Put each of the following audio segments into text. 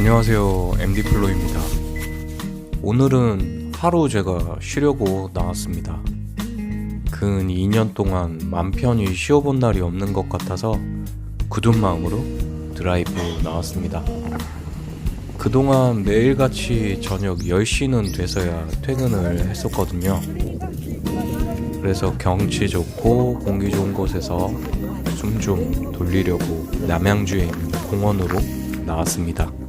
안녕하세요. MD플로입니다. 오늘은 하루 제가 쉬려고 나왔습니다. 근 2년 동안 맘 편히 쉬어본 날이 없는 것 같아서 굳은 마음으로 드라이브 나왔습니다. 그동안 매일같이 저녁 10시는 돼서야 퇴근을 했었거든요. 그래서 경치 좋고 공기 좋은 곳에서 숨 좀 돌리려고 남양주에 있는 공원으로 나왔습니다.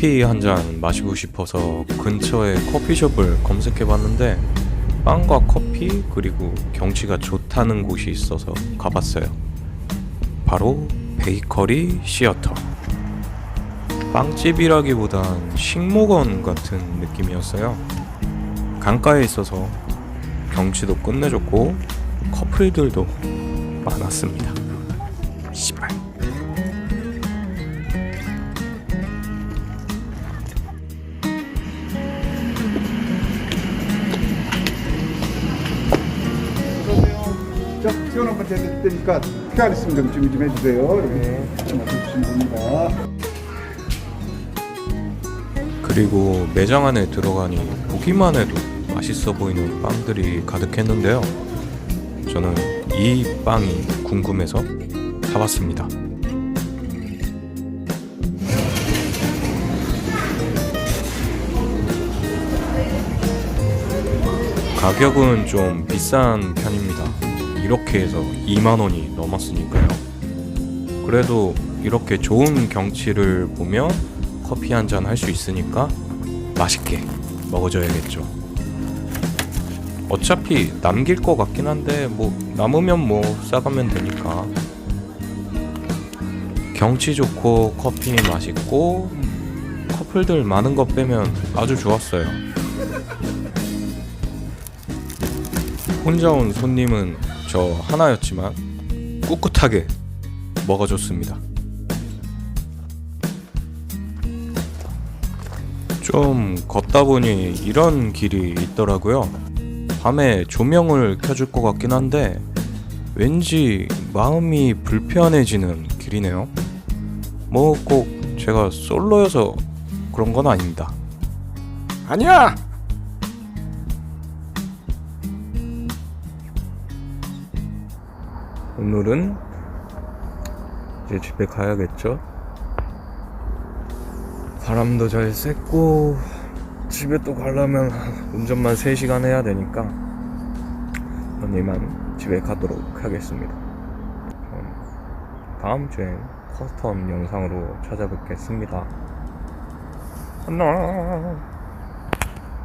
커피 한 잔 마시고 싶어서 근처에 커피숍을 검색해 봤는데 빵과 커피 그리고 경치가 좋다는 곳이 있어서 가봤어요. 바로 베이커리 시어터. 빵집이라기보단 식목원 같은 느낌이었어요. 강가에 있어서 경치도 끝내줬고 커플들도 많았습니다. 씨발. 자, 시원 한번 해드릴 테니까 피가 있으면 좀 준비 좀 해주세요. 네. 맞춰주시면 됩니다. 그리고 매장 안에 들어가니 보기만 해도 맛있어 보이는 빵들이 가득했는데요. 저는 이 빵이 궁금해서 사봤습니다. 가격은 좀 비싼 편입니다. 이렇게 해서 2만 원이 넘었으니까요. 그래도 이렇게 좋은 경치를 보며 커피 한 잔 할 수 있으니까 맛있게 먹어줘야겠죠. 어차피 남길 것 같긴 한데 뭐 남으면 뭐 싸가면 되니까. 경치 좋고 커피 맛있고 커플들 많은 거 빼면 아주 좋았어요. 혼자 온 손님은 저 하나였지만 꿋꿋하게 먹어줬습니다. 좀 걷다 보니 이런 길이 있더라고요. 밤에 조명을 켜줄 것 같긴 한데 왠지 마음이 불편해지는 길이네요. 뭐 꼭 제가 솔로여서 그런 건 아닙니다. 아니야! 오늘은 이제 집에 가야겠죠. 바람도 잘 쐈고 집에 또 가려면 운전만 3시간 해야 되니까 오늘만 집에 가도록 하겠습니다. 그럼 다음 주엔 커스텀 영상으로 찾아뵙겠습니다. 안녕.